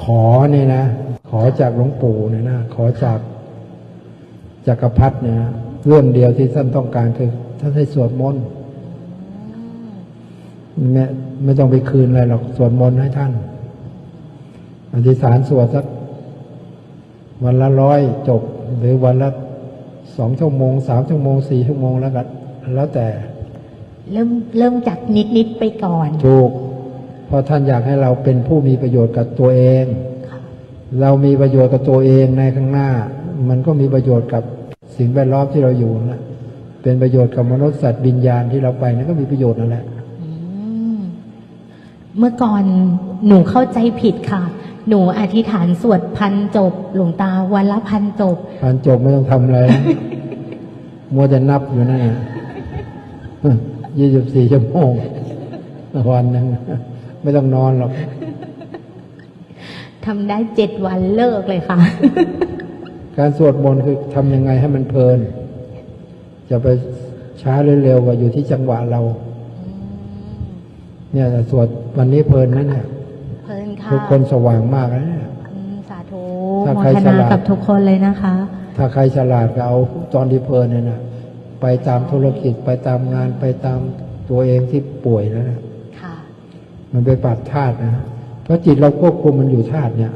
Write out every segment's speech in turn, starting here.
ขอเนี่ยนะ ขอจากหลวงปู่เนี่ยนะ ขอจากจักรพรรดิเนี่ยนะเรื่องเดียวที่ท่านต้องการคือท่านให้สวดมนต์ไม่ไม่ต้องไปคืนอะไรหรอกสวดมนต์ให้ท่านอธิษฐานสวดสักวันละร้อยจบ หรือวันละสองชั่วโมงสามชั่วโมงสี่ชั่วโมงแล้วก็แล้วแต่ เริ่มเริ่มจากนิดนิดๆไปก่อนถูก เพราะท่านอยากให้เราเป็นผู้มีประโยชน์กับตัวเองค่ะเรามีประโยชน์กับตัวเองในข้างหน้า มันก็มีประโยชน์กับสิ่งแวดล้อมที่เราอยู่นั่นแหละเป็นประโยชน์กับมนุษย์สัตว์วิญญาณที่เราไปนั่นก็มีประโยชน์นั่นแหละอืมเมื่อก่อนหนูเข้าใจผิดค่ะ หนูอธิษฐานสวดพันจบ หลวงตาวันละพันจบการจบไม่ต้องทำอะไร มัวแต่นับอยู่นั่นน่ะยี่สิบสี่ชั่วโมงวันหนึง ไม่ต้องนอนหรอกทำได้เจ็ดวันเลิกเลยค่ะ การสวดมนต์คือทำยังไงให้มันเพลิน จะไปช้าหรือเร็วก็อยู่ที่จังหวะเรา เนี่ยแต่สวดวันนี้เพลินนะเนี่ยเพลินค่ะทุกคนสว่างมากนะเนี่ยอืมสาธุถ้าโมใครทฉนาลาดกับทุกคนเลยนะคะ ถ้าใครฉลาดก็เอาตอนที่เพลินเนี่ยนะไปตามธุรกิจไปตามงานไปตามตัวเองที่ป่วยแล้วนะค่ะ มันไปปรับธาตุนะเพราะจิตเราควบคุมมันอยู่ธาตุเนี่ย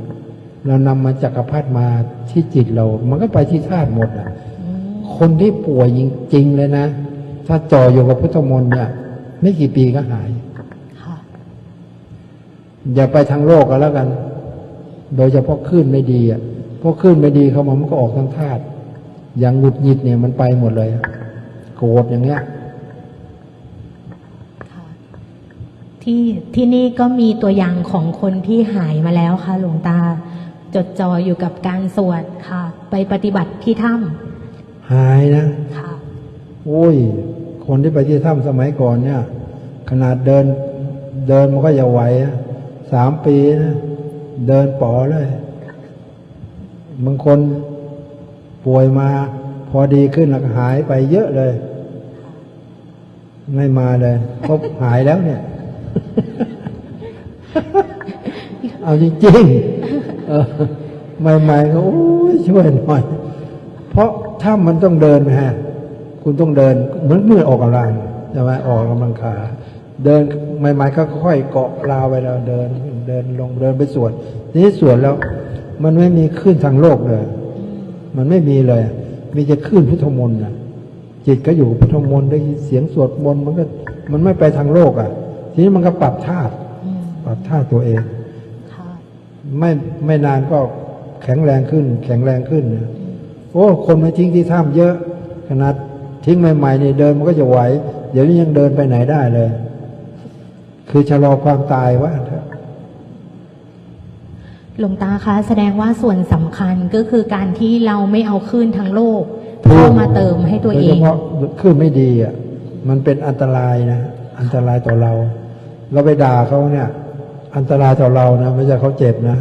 เรานำมาจักรพรรดิมาที่จิตเรา มันก็ไปที่ธาตุหมดอะอืมคนที่ป่วยจริงๆเลยนะ ถ้าจ่ออยู่กับพุทธมนต์เนี่ยไม่กี่ปีก็หายค่ะอย่าไปทางโลกก็แล้วกัน โดยเฉพาะคลื่นไม่ดีอะเพราะคลื่นไม่ดีเข้ามามันก็ออกทางธาตุอย่างหงุดหงิดเนี่ยมันไปหมดเลยอะโกรธอย่างเงี้ย ค่ะ ที่ที่นี่ก็มีตัวอย่างของคนที่หายมาแล้วค่ะ หลวงตา จดจ่ออยู่กับการสวดค่ะ ไปปฏิบัติที่ถ้หายนะำค่ะโอ้ย คนที่ไปที่ถ้ำสมัยก่อนเนี่ย ขนาดเดินเดินมันก็อย่าไหวอะสามปีนะเดินป๋อเลยบางคนป่วยมาพอดีขึ้นแล้วก็หายไปเยอะเลย ไม่มาเลยเพราะหายแล้วเนี่ย เอาจริงๆใหม่ๆก็โอ้ยช่วยหน่อย เพราะถ้ามันต้องเดินฮะคุณต้องเดินเหมือนเมื่อออกกำลังใช่ไหมออกกำลังขาเดินใหม่ๆก็ค่อยเกาะราวไปแล้วเดินเดินลงเดินไปสวดทีนี้สวดแล้ว มันไม่มีขึ้นทางโลกเลย มันไม่มีเลย มีจะขึ้นพุทธมนต์นะจิตก็อยู่พุทธมนต์ได้ยินเสียงสวดมนต์มันก็มันไม่ไปทางโลกอะ ทีนี้มันก็ปรับธาตุอืมปรับธาตุตัวเองค่ะไม่ไม่นานก็แข็งแรงขึ้น แข็งแรงขึ้นนะโอ้คนมาทิ้งที่ถ้ำเยอะ ขนาดทิ้งใหม่ๆนี่เดินมันก็จะไหว เดี๋ยวนี้ยังเดินไปไหนได้เลย คือชะลอความตายว่าเถอะหลวงตาคะแสดงว่าส่วนสำคัญก็คือการที่เราไม่เอาคลื่นทั้งโลกเข้ามาเติมให้ตัวเอโดยงเฉพาะขึ้นไม่ดีอะมันเป็นอันตรายนะ อันตรายต่อเรา เราไปด่าเขาเนี่ย อันตรายต่อเรานะไม่ใช่เขาเจ็บนะ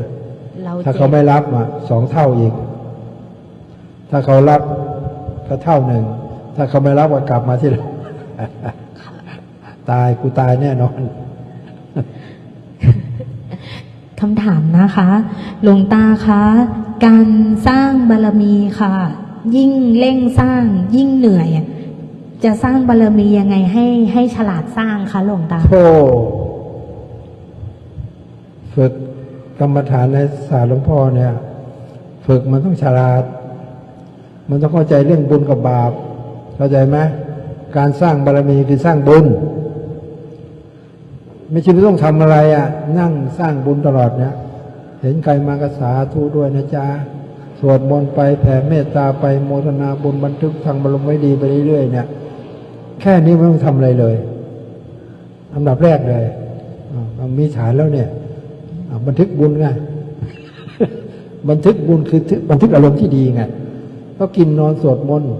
เราถ้าเจ็เขาบไม่รับอะสองเท่าอีก ถ้าเขารับก็เท่าหนึ่ง ถ้าเขาไม่รับก็กลับมาที่เราตายกูตายแน่นอนคำถามนะคะหลวงตาคะการสร้างบารมีค่ะ ยิ่งเร่งสร้าง ยิ่งเหนื่อย จะสร้างบารมียังไงให้ให้ฉลาดสร้างคะหลวงตาโธ่ ฝึกกรรมฐานในศาสตร์หลวงพ่อเนี่ย ฝึกมันต้องฉลาด มันต้องเข้าใจเรื่องบุญกับบาป เข้าใจไหมการสร้างบารมีคือสร้างบุญ ไม่ใช่ไม่ต้องทำอะไรอะ นั่งสร้างบุญตลอดเนี่ย เห็นใครมากระสาธุด้วยนะจ๊ะสวดมนต์ไปแผ่เมตตาไปโมทนาบุญบันทึกทางบรมไว้ดีไปเรื่อยๆเนี่ย แค่นี้ไม่ต้องทำอะไรเลยอันดับแรกเลยมีฐานแล้วเนี่ย บันทึกบุญไงบันทึกบุญคือทึบันทึกอารมณ์ที่ดีไงก็กินนอนสวดมนต์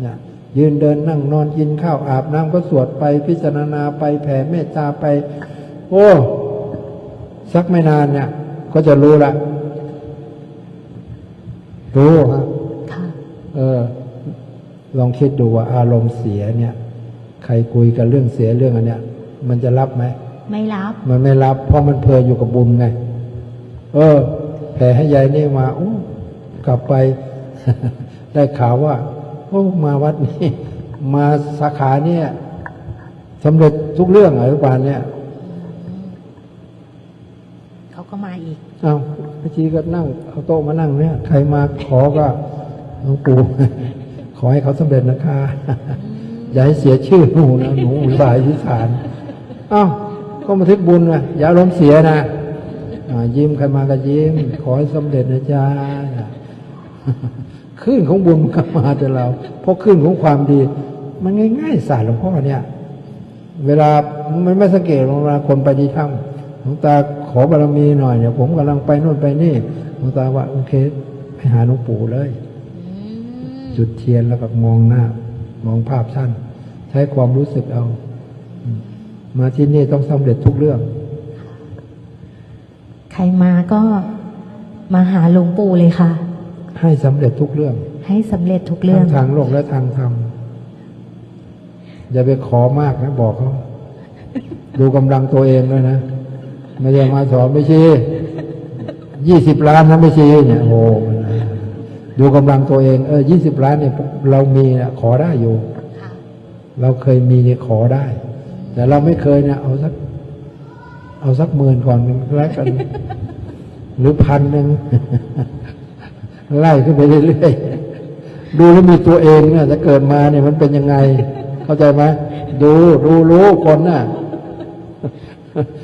เนี่ยยืนเดินนั่งนอนกินข้าวอาบน้ำก็สวดไปพิจารณาไปแผ่เมตตาไป โอ้สักไม่นานเนี่ย ก็จะรู้ละรู้ฮะค่ะเออ ลองคิดดูว่าอารมณ์เสียเนี่ย ใครคุยกันเรื่องเสียเรื่องอันเนี้ย มันจะรับไหม ไม่รับ มันไม่รับ เพราะมันเพลินอยู่กับบุญไง เออแผ่ให้ยายนี่มาโอ้กลับไป ได้ข่าวว่าโอ้มาวัดนี้มาสาขาเนี่ยสำเร็จทุกเรื่องอนุบาลเนี่ยเขาก็มาอีกเอาพระชีก็นั่งเอาโต๊ะมานั่งเนี่ย ใครมาขอก็หลวงปู่ขอให้เขาสำเร็จนะคะ อย่าให้เสียชื่อหนูนะหนูอุบายวิสารเอ้า ก็มาทึกบุญนะอย่าอารมณ์เสียนะอ่ายิ้มใครมาก็ยิ้ม ขอให้สำเร็จนะจ๊ะขึ้นของบุญมันก็มาแต่เรา เพราะขึ้นของความดี มันง่ายๆศาสตร์หลวงพ่อเนี่ย เวลามันไม่สังเกตเวลาคนไปที่ถ้ำหลวงตาขอบารมีหน่อยเนี่ยผมกำลังไปโน่นไปนี่หลวงตาว่าโอเคไปหาหลวงปู่เลย จุดเทียนแล้วก็มองหน้า มองภาพท่าน ใช้ความรู้สึกเอาอื มมาที่นี่ต้องสำเร็จทุกเรื่อง ใครมาก็มาหาหลวงปู่เลยค่ะ ให้สำเร็จทุกเรื่อง ให้สำเร็จทุกเรื่อทั้งงทางโลกและทางธรรมอย่าไปขอมากนะบอกเขาดูกำลังตัวเองด้วยนะไม่ใช่มาสอนไม่ชี้ยี่สิบล้านนะไม่ชี้เนี่ยโอ้มันนะดูกำลังตัวเองเออยี่สิบล้านเนี่ยเรามีนะขอได้อยู่ เราเคยมีเนี่ยขอได้ แต่เราไม่เคยเนี่ยเอาสัก เอาสักหมื่นก่อนแล้วกัน หรือพันหนึ่งไล่ขึ้นไปเรื่อยๆดูแล้วมีตัวเองเนี่ยถ้าเกิดมาเนี่ยมันเป็นยังไง เข้าใจไหมดูดูรู้คนน่ะ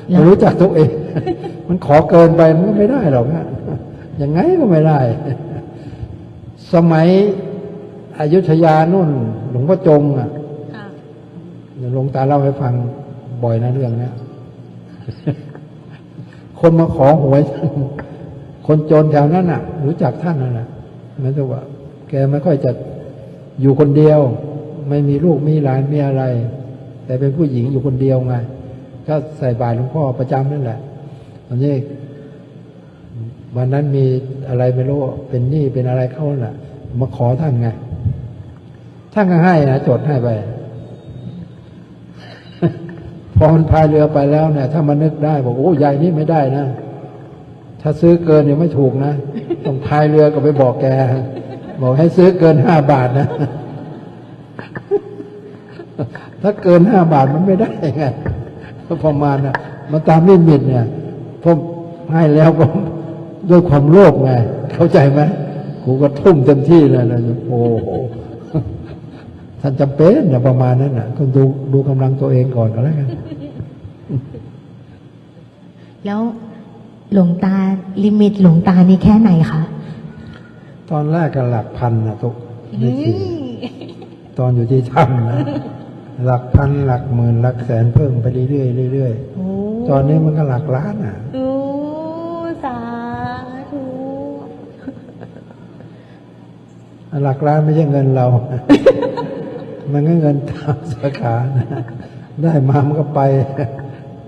แล้วมันรู้จักตัวเอง มันขอเกินไปมันก็ไม่ได้หรอกนะยังไงก็ไม่ได้ สมัยอยุธยานุ่น หลวงพ่อจงอะ หลวงตาเล่าให้ฟังบ่อยนะเรื่องเนี้ยคนมาขอหวย คนจนแถวนั้นน่ะ รู้จักท่านนั่นแหละนั่นจะว่า แกไม่ค่อยจะอยู่คนเดียว ไม่มีลูกมีหลานมีอะไร แต่เป็นผู้หญิงอยู่คนเดียวไง ก็ใส่บาตรหลวงพ่อประจำนั่นแหละตอนนี้วันนั้นมีอะไรไม่รู้เป็นหนี้เป็นอะไรเข้าน่ะ มาขอท่านไงท่านก็ให้นะจดให้ไป พอมันพายเรือไปแล้วเนี่ย ถ้ามันนึกได้บอกโอ้ยายนี่ไม่ได้นะ ถ้าซื้อเกินเนี่ยไม่ถูกนะต้องพายเรือก็ไปบอกแก บอกให้ซื้อเกินห้าบาทนะ ถ้าเกินห้าบาทมันไม่ได้ไงประมาณนะมันตามลิมิตเนี่ยผมให้แล้วก็ด้วยความโลภไงเข้าใจไหมกูก็ทุ่มเต็มที่เลยนะโอ้ ท่านจำเป็นนะประมาณนั้นนะก็ดูดูกำลังตัวเองก่อนก็แล้วกันแล้วหลวงตาลิมิตหลวงตานี่แค่ไหนคะตอนแรกก็หลักพันนะทุกไม่จริงตอนอยู่ที่ถ้ำนะหลักพันหลักหมื่นหลักแสนเพิ่มไปเรื่อยๆเรื่อยโอ้ๆตอนนี้มันก็หลักล้านอะโอ้สาธุหลักล้านไม่ใช่เงินเรา มันก็เงินตามสาขานะได้มามันก็ไป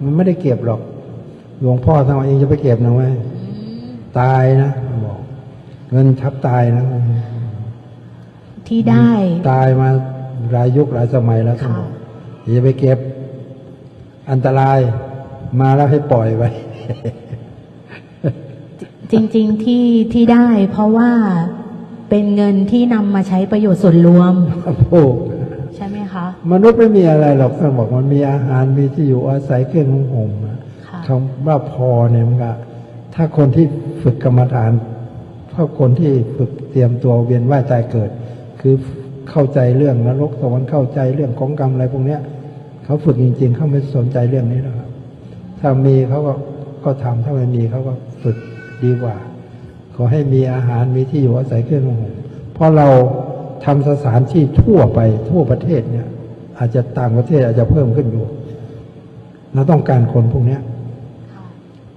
มันไม่ได้เก็บหรอก หลวงพ่อทำเองจะไปเก็บนะเว้ยตายนะบอกเงินทับตายนะ ที่ได้ ตายมาหลายยุคหลายสมัยแล้วท่านบอกอย่าไปเก็บ อันตรายมาแล้วให้ปล่อยไว้ จริง ๆที่ที่ได้ เพราะว่าเป็นเงินที่นำมาใช้ประโยชน์ส่วนรวมพวกใช่ไหม คะ มนุษย์ไม่มีอะไรหรอกท่านบอกมันมีอาหารมีที่อยู่อาศัยเครื่องนุ่งห่มอะค่ะคำว่าพอเนี่ยมันก็ถ้าคนที่ฝึกกรรมฐานถ้าคนที่ฝึกเตรียมตัวเวียนว่ายตายเกิด คือเข้าใจเรื่องนรกสวรรค์เข้าใจเรื่องของกรรมอะไรพวกเนี้ยเขาฝึกจริง ๆ เขาไม่สนใจเรื่องนี้หรอกครับถ้ามีเขาก็ก็ทำถ้าไม่มีเขาก็ฝึกดีกว่า ขอให้มีอาหารมีที่อยู่อาศัยเครื่องนุ่งห่มเพราะเรา ทำสถานที่ทั่วไปทั่วประเทศเนี่ย อาจจะต่างประเทศอาจจะเพิ่มขึ้นอยู่เราต้องการคนพวกเนี้ย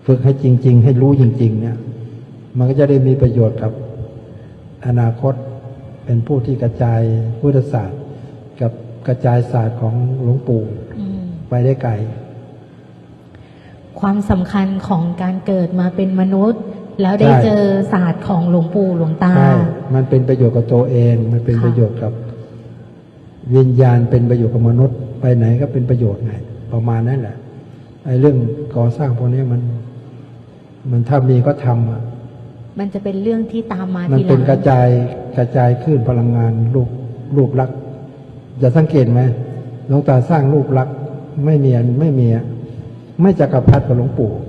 ฝึกให้จริง ๆ ให้รู้จริง ๆ เนี่ย มันก็จะได้มีประโยชน์กับอนาคตเป็นผู้ที่กระจายพุทธศาสตร์ กับกระจายศาสตร์ของหลวงปู่อืมไปได้ไกล ความสำคัญของการเกิดมาเป็นมนุษย์ แล้วได้ใช่เจอศาสตร์ของหลวงปู่หลวงตา ใช่ มันเป็นประโยชน์กับตัวเอง มันเป็นค่ะประโยชน์กับ วิญญาณเป็นประโยชน์กับมนุษย์ ไปไหนก็เป็นประโยชน์ไง ประมาณนั้นแหละ ไอ้เรื่องก่อสร้างพวกนี้มัน มันถ้ามีก็ทำอะมันจะเป็นเรื่องที่ตามมามันทีหลัเป็นงกระจายกระจายขึ้นพลังงานรูปรูปลักษณ์จะสังเกตไหมหลวงตาสร้างรูปลักษณ์ไม่มีอันไม่มีอะไม่จักรพรรดิกับหลวงปู่ค่ะใ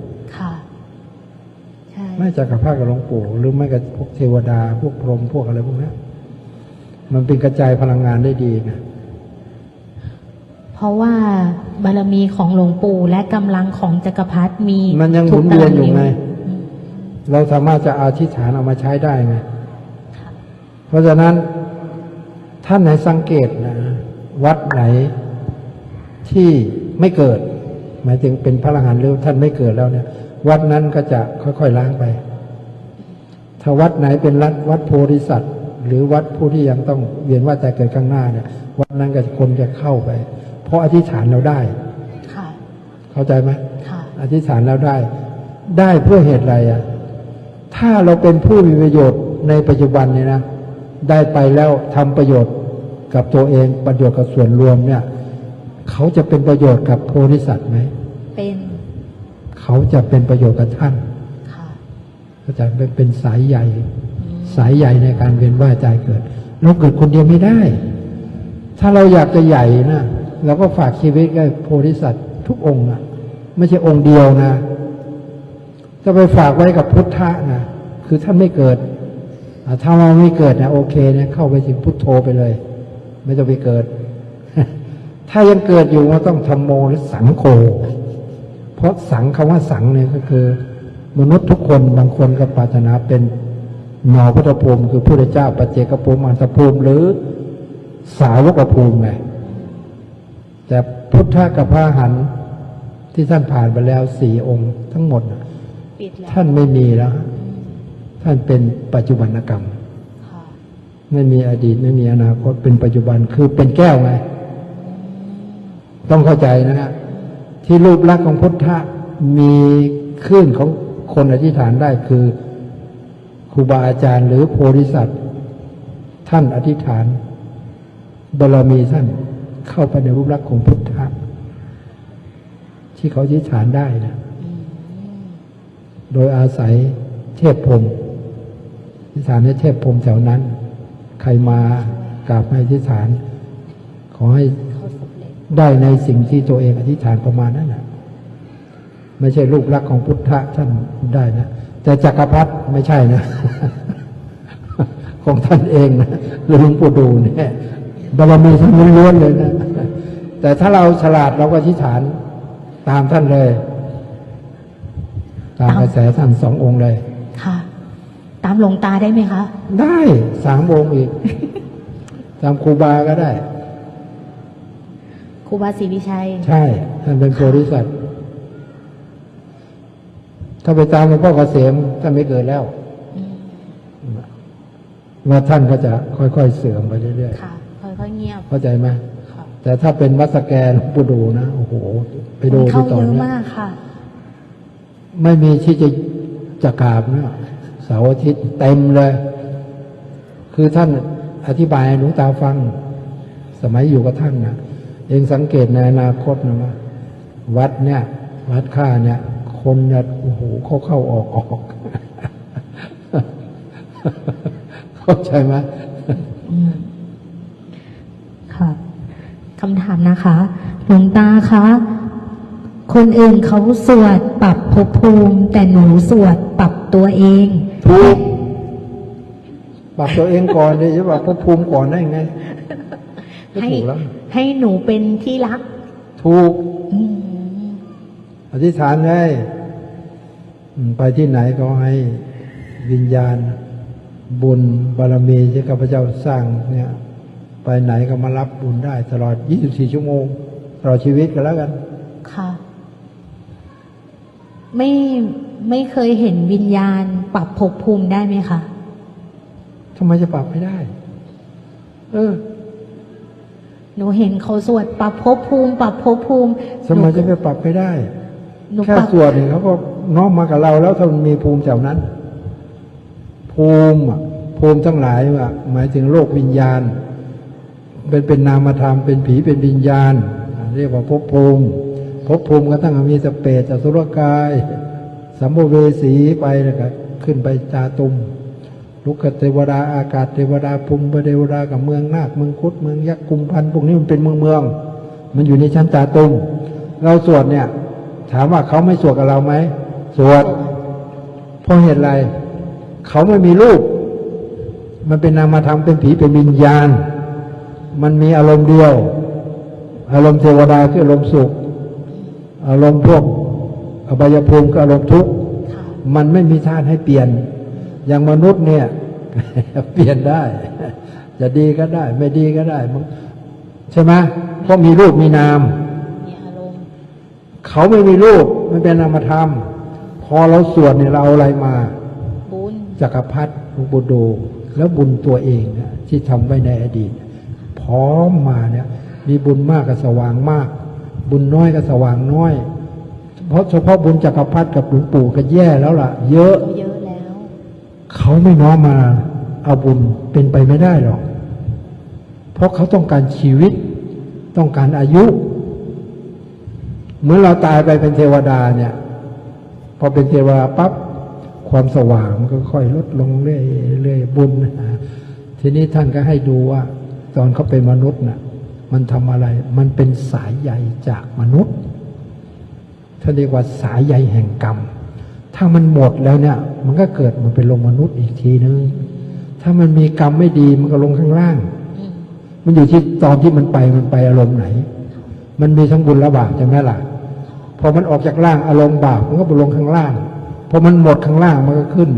ช่ไม่จักรพรรดิกับหลวงปู่หรือไม่กับพวกเทวดา พวกพรหมพวกอะไรพวกเนี้ยมันเป็นกระจายพลังงานได้ดีนะเพราะว่าบารมีของหลวงปู่และกำลังของจักรพรรดิมี มันยังหมุทุกนเวียนตารางอยู่ไงนิ้วเราสามารถจะเอาทิฏฐานเอามาใช้ได้ไงเพราะฉะนั้นท่านให้สังเกตนะวัดไหนที่ไม่เกิด หมายถึงเป็นพระอรหันต์หรือท่านไม่เกิดแล้วเนี่ย วัดนั้นก็จะค่อยๆล้างไป ถ้าวัดไหนเป็นรัฐวัดโพธิสัตว์ หรือวัดผู้ที่ยังต้องเวียนว่าแต่เกิดข้างหน้าเนี่ย วัดนั้นก็คนจะเข้าไป เพราะอธิษฐานเราได้ค่ะเข้าใจไหมค่ะอธิษฐานแล้วได้ ได้เพื่อเหตุอะไรอะ ถ้าเราเป็นผู้มีประโยชน์ในปัจจุบันเนี่ยนะ ได้ไปแล้วทำประโยชน์กับตัวเองประโยชน์กับส่วนรวมเนี่ย เขาจะเป็นประโยชน์กับโพธิสัตว์ไหม เป็นเขาจะเป็นประโยชน์กับท่านค่ะเขาจะเป็นเป็นสายใหญ่ สายใหญ่ในการเวียนว่ายใจเกิดเราเกิดคนเดียวไม่ได้ ถ้าเราอยากจะใหญ่นะเราก็ฝากชีวิตกับโพธิสัตว์ทุกองค์นะไม่ใช่องค์เดียวนะจะไปฝากไว้กับพุทธะนะคือท่านไม่เกิดอ่าถ้าเราไม่เกิดนะโอเคเนี่ยเข้าไปถึงพุทโธไปเลย ไม่ต้องไปเกิด ถ้ายังเกิดอยู่ก็ต้องทำโมหรือสังโฆ เพราะสังคำว่าสังเนี่ยก็คือ มนุษย์ทุกคนบางคนก็ปรารถนาเป็นนอพุทธภูมิคือพระเจ้าปัจเจกภูมิอันตภูมิหรือสาวกภูมิไงแต่พุทธกับพระอรหันต์ที่ท่านผ่านไปแล้วสี่องค์ทั้งหมดน่ะปิดแล้วท่านไม่มีแล้ว ท่านเป็นปัจจุบันกรรมค่ะไม่ไม่มีอดีตไม่มีอนาคตเป็นปัจจุบันคือเป็นแก้วไง ต้องเข้าใจนะฮะ ที่รูปลักษณ์ของพุทธะมีขึ้นของคนอธิษฐานได้คือครูบาอาจารย์หรือโพธิสัตว์ ท่านอธิษฐานบารมีท่านเข้าไปในรูปลักษณ์ของพุทธะที่เขาอธิษฐานได้นะโดยอาศัยเทพพรมอธิษฐานให้เทพพรมแถวนั้น ใครมากราบให้อธิษฐาน ขอให้ ได้ในสิ่งที่ตัวเองอธิษฐานประมาณนั้นแหละไม่ใช่รูปลักษณ์ของพุทธะท่านได้นะ แต่จักรพรรดิไม่ใช่นะ ของท่านเองนะหรือหลวงปู่ดูเนี่ยบารมีท่านล้วนๆเลยนะ แต่ถ้าเราฉลาดเราก็อธิษฐานตามท่านเลย ตามกระแสท่านสององค์เลยค่ะ ตามหลวงตาได้ไหมคะ ได้สามองค์อีก ตามครูบาก็ได้ค รูบาศรีวิชัย ใช่ ท่านเป็นโพธิสัตว์ถ้าไปตามหลวงพ่อเกษมท่านไม่เกิดแล้วว่าท่านก็จะค่อยๆเสื่อมไปเรื่อยค่ะค่อยๆเงียบๆเข้าใจไหมค่ะแต่ถ้าเป็นวัดสแกนหลวงปู่ดูนะโอ้โห ไปดูเข้าที่ตอเยนอะเนี้ยมากค่ะไม่มีที่จะจะกราบนะเสาร์อาทิตย์เต็มเลย คือท่านอธิบายให้หลวงตาฟัง สมัยอยู่กับท่านนะ เองสังเกตในอนาคตนะว่าวัดเนี่ย วัดข้าเนี่ย คนเนี่ยโอ้โหเข้าเข้าออกออก เข้าใจไหมค่ะคำถามนะคะ หลวงตาคะคนอื่นเขาสวดปรับภพภูมิ แต่หนูสวดปรับตัวเองถูกปรับตัวเองก่อนเลยจะปรับภพภูมิก่อนได้ไงก็ให้ถูกแล้ว ให้หนูเป็นที่รัก ถูกอืมอธิษฐานเลยอืมไปที่ไหนก็ให้วิญญาณ บุญบารมีที่ข้าพเจ้าสร้างเนี่ย ไปไหนก็มารับบุญได้ ตลอด 24 ชั่วโมงตลอดชีวิตก็แล้วกัน ค่ะ ไม่ไม่เคยเห็นวิญญาณ ปรับภพภูมิได้ไหมคะทำไมจะปรับไม่ได้ เออ หนูเห็นเขาสวดปรับภพภูมิ ปรับภพภูมิทำไมจะไปปรับไม่ได้หนูแค่ปรับส่วนหนึ่งเขาก็น้อมมากับเราแล้วถ้ามันมีภูมิแถวนั้น ภูมิอะภูมิทั้งหลายว่าหมายถึงโลกวิญญาณ เป็นเป็นนามธรรมเป็นผีเป็นวิญญาณอ่าเรียกว่าภพภูมิภพภูมิก็ตั้งมีสเปรตอสุรกายสสัมภเวสีไปแล้วก็ขึ้นไปจาตุม ลุกขเทวดาอากาศเทวดาภูมิเทวดากับเมืองนาคเมืองคุดเมืองยักษ์กุมพันธ์พวกนี้มันเป็นเมืองเมือง มันอยู่ในชั้นจาตุมเราสวดเนี่ย ถามว่าเขาไม่สวดกับเราไหมสวดเพราะเหตุไรเขาไม่มีรูป มันเป็นนามธรรมเป็นผีเป็นวิญญาณ มันมีอารมณ์เดียว อารมณ์เทวดาคืออารมณ์สุข อารมณ์พวกอบายภูมิก็อารมณ์ทุกข์ค่ะมันไม่มีท่าให้เปลี่ยน อย่างมนุษย์เนี่ย เปลี่ยนได้ จะดีก็ได้ ไม่ดีก็ได้มันใช่ไหมเพราะมีรูปมีนามมีอารมณ์เขาไม่มีรูปไม่เป็นนามธรรม พอเราสวดเนี่ยเราเอาอะไรมาบุญจักรพรรดิหลวงปู่ดูแล้วบุญตัวเองนะที่ทำไว้ในอดีต พร้อมมาเนี่ย มีบุญมากก็สว่างมาก บุญน้อยก็สว่างน้อย เพราะเฉพาะบุญจักรพรรดิกับหลวงปู่ก็แย่แล้วล่ะ เยอะ เขาไม่น้อมมาเอาบุญเป็นไปไม่ได้หรอก เพราะเขาต้องการชีวิต ต้องการอายุเหมือนเราตายไปเป็นเทวดาเนี่ย พอเป็นเทวดาปั๊บความสว่างมันก็ค่อยลดลงเรื่อยเรื่อยบุญนะทีนี้ท่านก็ให้ดูว่า ตอนเขาเป็นมนุษย์น่ะ มันทำอะไร มันเป็นสายใยจากมนุษย์ท่านเรียกว่าสายใยแห่งกรรม ถ้ามันหมดแล้วเนี่ย มันก็เกิดมันเป็นลงมนุษย์อีกทีนึง ถ้ามันมีกรรมไม่ดีมันก็ลงข้างล่าง มันอยู่ที่ตอนที่มันไปมันไปอารมณ์ไหน มันมีทั้งบุญและบาปใช่ไหมล่ะพอมันออกจากล่างอารมณ์บาปมันก็ไปลงข้างล่างพอมันหมดข้างล่างมันก็ขึ้น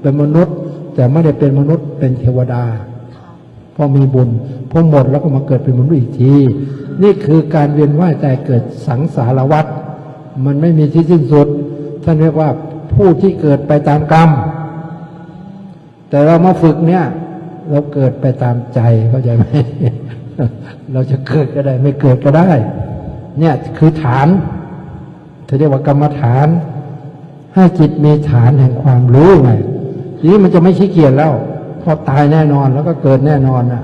เป็นมนุษย์ แต่ไม่ได้เป็นมนุษย์เป็นเทวดาพอมีบุญพอหมดแล้วก็มาเกิดเป็นมนุษย์อีกที นี่คือการเวียนว่ายแต่เกิดสังสารวัฏมันไม่มีที่สิ้นสุด ท่านเรียกว่า ผู้ที่เกิดไปตามกรรม แต่เรามาฝึกเนี่ย เราเกิดไปตามใจเข้าใจไหมเราจะเกิดก็ได้ ไม่เกิดก็ได้ เนี่ยคือฐานเขาเรียกว่ากรรมฐาน ให้จิตมีฐานแห่งความรู้ไงทีนี้มันจะไม่ขี้เกียจแล้วเพอตายแน่นอนแล้วก็เกิดแน่นอนน่ะ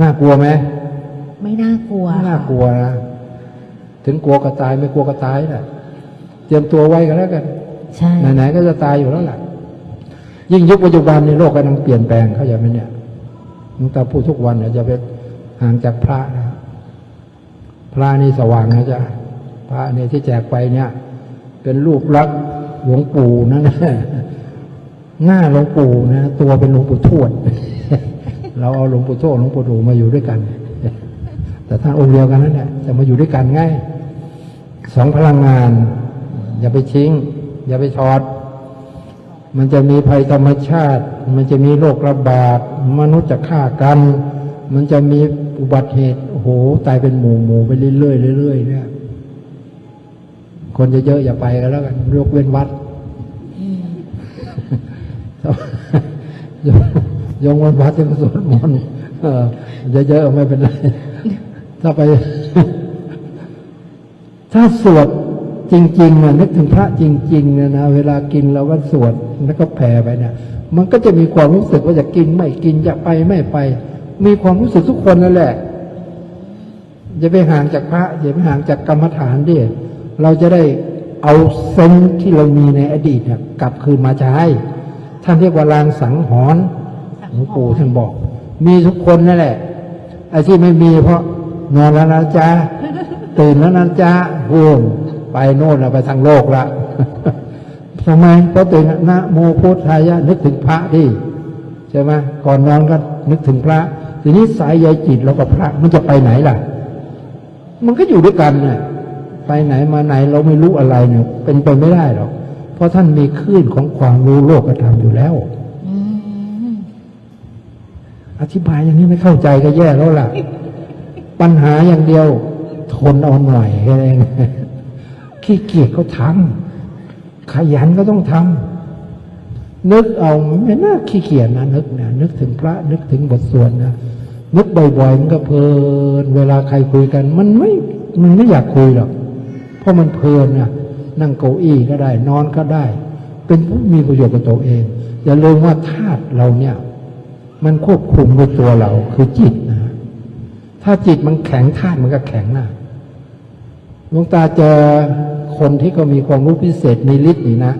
น่ากลัวไหมไม่น่ากลัวน่ากลัวนะถึงกลัวก็ตายไม่กลัวก็ตายแหละเต รียมตัวไว้กันแล้วกันใช่ไหนๆก็จะตายอยู่แล้วแหละยิ่งยุคปัจจุบันในโลกกำลังเปลี่ยนแปลงเข้าใจไหมเนี่ยหลวงตาพูดทุกวันเนี่ยจะไปห่างจากพระนะพระนี่สว่างนะจ๊ะพระเนี่ยที่แจกไปเนี่ย เป็นรูปลักษณ์หลวงปู่นั่นนะหน้าหลวงปู่นะ ตัวเป็นหลวงปู่ทวดเราเอาหลวงปู่โทษหลวงปู่ดูมาอยู่ด้วยกัน แต่ท่านองค์เดียวกันนั่นแหละจะมาอยู่ด้วยกันง่ายสองพลังงาน อย่าไปทิ้งอย่าไปถอด มันจะมีภัยธรรมชาติ มันจะมีโรคระบาด มนุษย์จะฆ่ากัน มันจะมีอุบัติเหตุโอ้โหตายเป็นหมู่หมู่ไปเรื่อยเรื่อยเนี่ยคนจะเยอะอย่าไปกันแล้วกันยกเว้นวัดยกยกเว้นวัดที่สวดมนต์เออเยอะๆไม่เป็นไรถ้าไป ถ้าสวด จริงๆนะนึกถึงพระจริงๆเนี่ยนะเวลากินเราก็สวดแล้วก็แผ่ไปเนี่ยมันก็จะมีความรู้สึกว่าจะกินไม่กินจะไปไม่ไป มีความรู้สึกทุกคนนั่นแหละอย่าไปห่างจากพระอย่าไปห่างจากกรรมฐานดิเราจะได้เอาเซนที่เรามีในอดีตเนี่ยกลับคืนมาใช้ท่านเรียกว่าลางสังหรณ์หลวงปู่ท่านบอก มีทุกคนนั่นแหละไอ้ที่ไม่มีเพราะนอนแล้วนะจ๊ะตื่นแล้วนะจ๊ะพูน ไปโน่นแล้วไปทางโลกละทำไมเพราะตื่นนะโมพุทธายะนึกถึงพระดิใช่ไหมก่อนนอนก็นึกถึงพระ ทีนี้สายใยจิตเรากับพระมันจะไปไหนล่ะ มันก็อยู่ด้วยกันเนี่ยไปไหนมาไหนเราไม่รู้อะไรเนี่ยเป็นไปไม่ได้หรอกเพราะท่านมีคลื่นของความรู้โลกธรรมอยู่แล้วอืมอธิบายอย่างนี้ไม่เข้าใจก็แย่แล้วล่ะ ปัญหาอย่างเดียว ทนเอาหน่อยแค่นั้นเอง ขี้เกียจก็ทำขยันก็ต้องทำนึกเอาไม่น่าขี้เกียจนะนึกนะนึกถึงพระนึกถึงบทสวดนะนึกบ่อยๆมันก็เพลิน เวลาใครคุยกัน มันไม่มันไม่อยากคุยหรอกเพราะมันเพลินนะนั่งเก้าอี้ก็ได้ นอนก็ได้ เป็นผู้มีประโยชน์กับตัวเอง อย่าลืมว่าธาตุเราเนี่ย มันควบคุมด้วยตัวเราคือจิตนะถ้าจิตมันแข็งธาตุมันก็แข็งนะ หลวงตาเจอคนที่เขามีความรู้พิเศษในฤทธิ์นี่นะ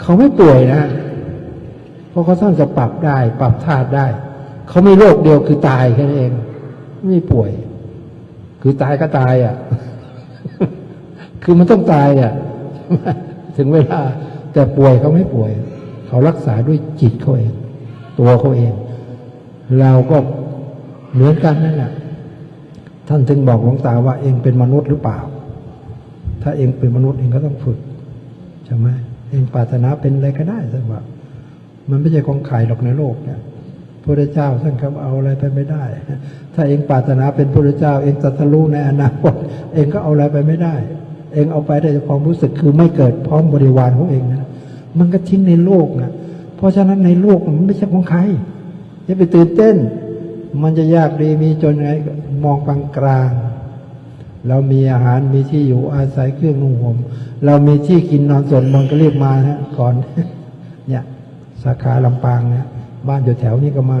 เขาไม่ป่วยนะ เพราะเขาสร้างจะปรับได้ ปรับธาตุได้ เขามีโรคเดียวคือตายแค่นั้นเอง ไม่ป่วย คือตายก็ตายอะ คือมันต้องตายอะ ถึงเวลา แต่ป่วยเขาไม่ป่วย เขารักษาด้วยจิตเขาเอง ตัวเขาเอง เราก็เหมือนกันนั่นแหละท่านถึงบอกหลวงตาว่าเองเป็นมนุษย์หรือเปล่า ถ้าเองเป็นมนุษย์เองก็ต้องฝึกใช่ไหมเองปรารถนาเป็นอะไรก็ได้ท่านว่ามันไม่ใช่ของขายหรอกในโลกเนี่ยพระเจ้าท่านคำเอาอะไรไปไม่ได้ ถ้าเองปรารถนาเป็นพระเจ้า เองตรัสรู้ในอนาคตเองก็เอาอะไรไปไม่ได้ เองเอาไปได้แต่ความรู้สึกคือไม่เกิดพร้อมบริวารของเองนะมันก็ทิ้งในโลกนะเพราะฉะนั้นในโลกมันไม่ใช่ของใครอย่าไปตื่นเต้น มันจะยากดีมีจนไงมองกลางกลาง เรามีอาหารมีที่อยู่อาศัยเครื่องนุ่งห่มเรามีที่กินนอนส่วนมันก็เรียกมานะก่อน เนี่ย สาขาลำปางเนี่ยบ้านอยู่แถวนี้ก็มา